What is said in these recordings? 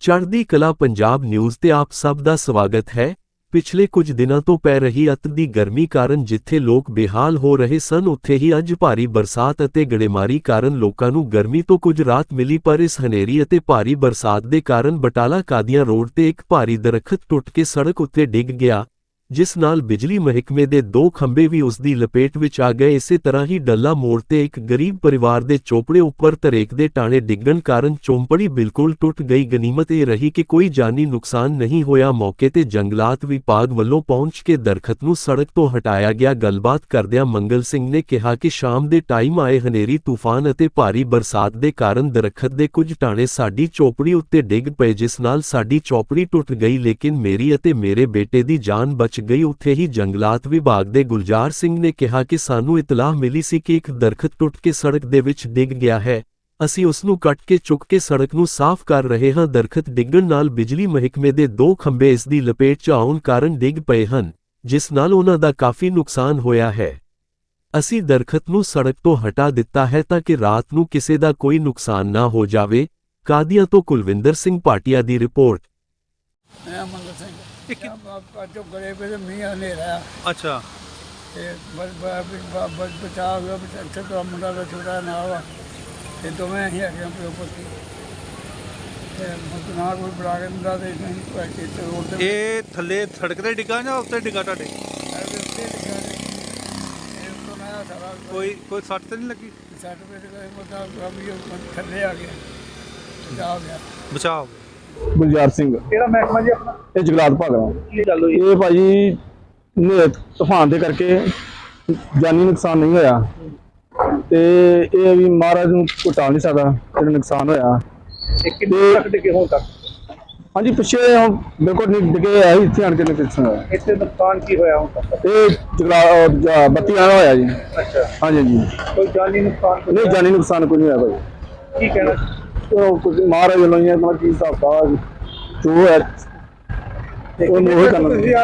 ਚੜ੍ਹਦੀ ਕਲਾ ਪੰਜਾਬ ਨਿਊਜ਼ ਤੇ ਆਪ ਸਭ ਦਾ ਸਵਾਗਤ ਹੈ। ਪਿਛਲੇ ਕੁਝ ਦਿਨਾਂ ਤੋਂ ਪੈ ਰਹੀ ਅਤ ਦੀ ਗਰਮੀ ਕਾਰਨ ਜਿੱਥੇ ਲੋਕ ਬੇਹਾਲ ਹੋ ਰਹੇ ਸਨ, ਉੱਥੇ ਹੀ ਅੱਜ ਭਾਰੀ ਬਰਸਾਤ ਅਤੇ ਗੜੇਮਾਰੀ ਕਾਰਨ ਲੋਕਾਂ ਨੂੰ ਗਰਮੀ ਤੋਂ ਕੁਝ ਰਾਹਤ ਮਿਲੀ, ਪਰ ਇਸ ਹਨੇਰੀ ਅਤੇ ਭਾਰੀ ਬਰਸਾਤ ਦੇ ਕਾਰਨ ਬਟਾਲਾ ਕਾਦੀਆਂ ਰੋਡ ਤੇ ਇੱਕ ਭਾਰੀ ਦਰਖਤ ਟੁੱਟ ਕੇ ਸੜਕ ਉੱਤੇ ਡਿੱਗ ਗਿਆ। ਜਿਸ ਨਾਲ ਬਿਜਲੀ ਮਹਿਕਮੇ ਦੇ ਦੋ ਖੰਭੇ ਵੀ ਉਸ ਦੀ ਲਪੇਟ ਵਿੱਚ ਆ ਗਏ। ਇਸੇ ਤਰ੍ਹਾਂ ਹੀ ਡੱਲਾ ਮੋੜ ਤੇ ਇੱਕ ਗਰੀਬ ਪਰਿਵਾਰ ਦੇ ਚੋਪੜੇ ਉੱਪਰ ਤਰੇਕ ਦੇ ਟਾਣੇ ਡਿੱਗਣ ਕਾਰਨ ਚੌਂਪੜੀ ਬਿਲਕੁਲ ਟੁੱਟ ਗਈ। ਗਨੀਮਤ ਇਹ ਰਹੀ ਕਿ ਕੋਈ ਜਾਨੀ ਨੁਕਸਾਨ ਨਹੀਂ ਹੋਇਆ। ਮੌਕੇ ਤੇ ਜੰਗਲਾਤ ਵਿਭਾਗ ਵੱਲੋਂ ਪਹੁੰਚ ਕੇ ਦਰਖਤ ਨੂੰ ਸੜਕ ਤੋਂ ਹਟਾਇਆ ਗਿਆ। ਗੱਲਬਾਤ ਕਰਦਿਆਂ ਮੰਗਲ ਸਿੰਘ ਨੇ ਕਿਹਾ ਕਿ ਸ਼ਾਮ ਦੇ ਟਾਈਮ ਆਏ ਹਨੇਰੀ, ਤੂਫਾਨ ਅਤੇ ਭਾਰੀ ਬਰਸਾਤ ਦੇ ਕਾਰਨ ਦਰਖਤ ਦੇ ਕੁਝ ਟਾਣੇ ਸਾਡੀ ਚੋਪੜੀ ਉੱਤੇ ਡਿੱਗ ਪਏ, ਜਿਸ ਨਾਲ ਸਾਡੀ ਚੋਪੜੀ ਟੁੱਟ ਗਈ। ਲੇਕਿਨ ਮੇਰੀ ਅਤੇ ਮੇਰੇ ਬੇਟੇ ਦੀ ਜਾਨ ਬਚ ਗਈ, ਉੱਥੇ ਹੀ ਜੰਗਲਾਤ ਵਿਭਾਗ ਦੇ ਗੁਲਜ਼ਾਰ ਸਿੰਘ ਨੇ ਕਿਹਾ ਕਿ ਸਾਨੂੰ ਇਤਲਾਹ ਮਿਲੀ ਸੀ ਕਿ ਇੱਕ ਦਰਖਤ ਟੁੱਟ ਕੇ ਸੜਕ ਦੇ ਵਿੱਚ ਡਿੱਗ ਗਿਆ ਹੈ। ਅਸੀਂ ਉਸ ਨੂੰ ਕੱਟ ਕੇ ਚੁੱਕ ਕੇ ਸੜਕ ਨੂੰ ਸਾਫ਼ ਕਰ ਰਹੇ ਹਾਂ। ਦਰਖਤ ਡਿੱਗਣ ਨਾਲ ਬਿਜਲੀ ਮਹਿਕਮੇ ਦੇ ਦੋ ਖੰਭੇ ਇਸ ਦੀ ਲਪੇਟ 'ਚ ਆਉਣ ਕਾਰਨ ਡਿੱਗ ਪਏ ਹਨ, ਜਿਸ ਨਾਲ ਉਹਨਾਂ ਦਾ ਕਾਫੀ ਨੁਕਸਾਨ ਹੋਇਆ ਹੈ। ਅਸੀਂ ਦਰਖਤ ਨੂੰ ਸੜਕ ਤੋਂ ਹਟਾ ਦਿੱਤਾ ਹੈ ਤਾਂ ਕਿ ਰਾਤ ਨੂੰ ਕਿਸੇ ਦਾ ਕੋਈ ਨੁਕਸਾਨ ਨਾ ਹੋ ਜਾਵੇ। ਕਾਦੀਆਂ ਤੋਂ ਕੁਲਵਿੰਦਰ ਸਿੰਘ ਭਾਟੀਆ ਦੀ ਰਿਪੋਰਟ। ਮੈਂ ਮੰਗਲ ਸਿੰਘ। ਇਹ ਕਿ- ਅੱਜ ਗਲੇ ਪੇ ਮੀਂਹ ਹਨੇਰਾ। ਅੱਛਾ। ਤੇ ਬਸ ਬਸ ਬਚਾ ਹੋ ਗਿਆ ਇੱਥੇ ਤੋਂ ਮੁੰਡਾ ਦਾ ਛੋਟਾ ਨਾਲ ਵਾ ਤੇ ਦੋਵੇਂ ਅਸੀਂ ਹੈਗੇ ਹਾਂ ਪਿਓ ਪੁੱਤੀ। ਤੇ ਮੁੰਡਾ ਨਾ ਕੋਈ ਬੜਾ ਕੇ ਮੁੰਡਾ ਤੇ ਨਹੀਂ ਕੋਈ ਤੇ ਰੋਡ ਤੇ ਇਹ ਥੱਲੇ ਸੜਕ ਤੇ ਡਿੱਗਾ ਜਾਂ ਉੱਤੇ ਡਿੱਗਾ ਤੁਹਾਡੇ? ਇਹ ਉੱਤੇ ਲਿਖਿਆ ਨੇ ਇਹ ਤੋਂ ਨਾ ਸਾਰਾ ਕੋਈ ਕੋਈ ਸੱਟ ਤੇ ਨਹੀਂ ਲੱਗੀ? ਸਰਟੀਫਿਕੇਟ ਦਾ ਮੁੰਡਾ ਰਵੀ ਥੱਲੇ ਆ ਗਿਆ। ਹੋ ਗਿਆ। ਬਚਾਓ ਗੁਲਜ਼ਾਰ ਸਿੰਘ। ਕਿਹੜਾ ਮਹਿਕਮਾ ਜੀ ਆਪਣਾ? ਇਹ ਜਗਲਾਤ ਭਾਗਵਾ ਕੀ ਗੱਲ ਹੋਈ? ਇਹ ਭਾਜੀ ਨੇ ਤੂਫਾਨ ਦੇ ਕਰਕੇ ਜਾਨੀ ਨੁਕਸਾਨ ਨਹੀਂ ਹੋਇਆ। ਤੇ ਇਹ ਵੀ ਮਹਾਰਾਜ ਨੂੰ ਘਟਾ ਨਹੀਂ ਸਕਦਾ ਜਿਹੜਾ ਨੁਕਸਾਨ ਹੋਇਆ। ਇਹ ਕਿੰਨੇ ਤੱਕ ਡਿੱਗੇ ਹੋਣ ਤੱਕ? ਹਾਂਜੀ ਪਿੱਛੇ ਹੁਣ ਬਿਲਕੁਲ ਨਹੀਂ ਡਿੱਗੇ ਆਈ ਇੱਥੇ ਆਣ ਕੇ ਨੁਕਸਾਨ ਹੋਇਆ ਇੱਥੇ ਨੁਕਸਾਨ ਕੀ ਹੋਇਆ ਹੁਣ ਤੱਕ? ਇਹ ਜਗਲਾ ਬੱਤੀ ਆਣਾ ਹੋਇਆ ਜੀ। ਅੱਛਾ। ਹਾਂਜੀ ਹਾਂਜੀ। ਕੋਈ ਜਾਨੀ ਨੁਕਸਾਨ ਨਹੀਂ ਜਾਨੀ ਨੁਕਸਾਨ ਕੋਈ ਨਹੀਂ ਹੋਇਆ ਭਾਜੀ। ਕੀ ਕਹਿਣਾ? ਉਹ ਕੁਝ ਮਹਾਰਾਜ ਵੱਲੋਂ ਹੀ ਹੈ ਮਤਲਬ ਕੀ ਹਿਸਾਬ ਦਾ ਜੋ ਹੈ ਉਹਨੂੰ ਉਹ ਕਰਨਾ ਤੁਸੀਂ ਆ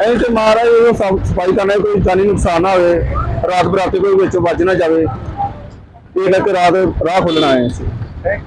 ਐਂ ਤੇ ਮਹਾਰਾਜ ਉਹ ਸਾਫ਼ ਸਫ਼ਾਈ ਕਰਨਾ ਕੋਈ ਜਾਨੀ ਨੁਕਸਾਨ ਨਾ ਹੋਵੇ ਰਾਤ ਬਰਾਤੇ ਕੋਈ ਵਿੱਚੋਂ ਵੱਜ ਨਾ ਜਾਵੇ ਇਹ ਕਰਕੇ ਰਾਤ ਰਾਹ ਖੋਲਣਾ ਹੈਂ?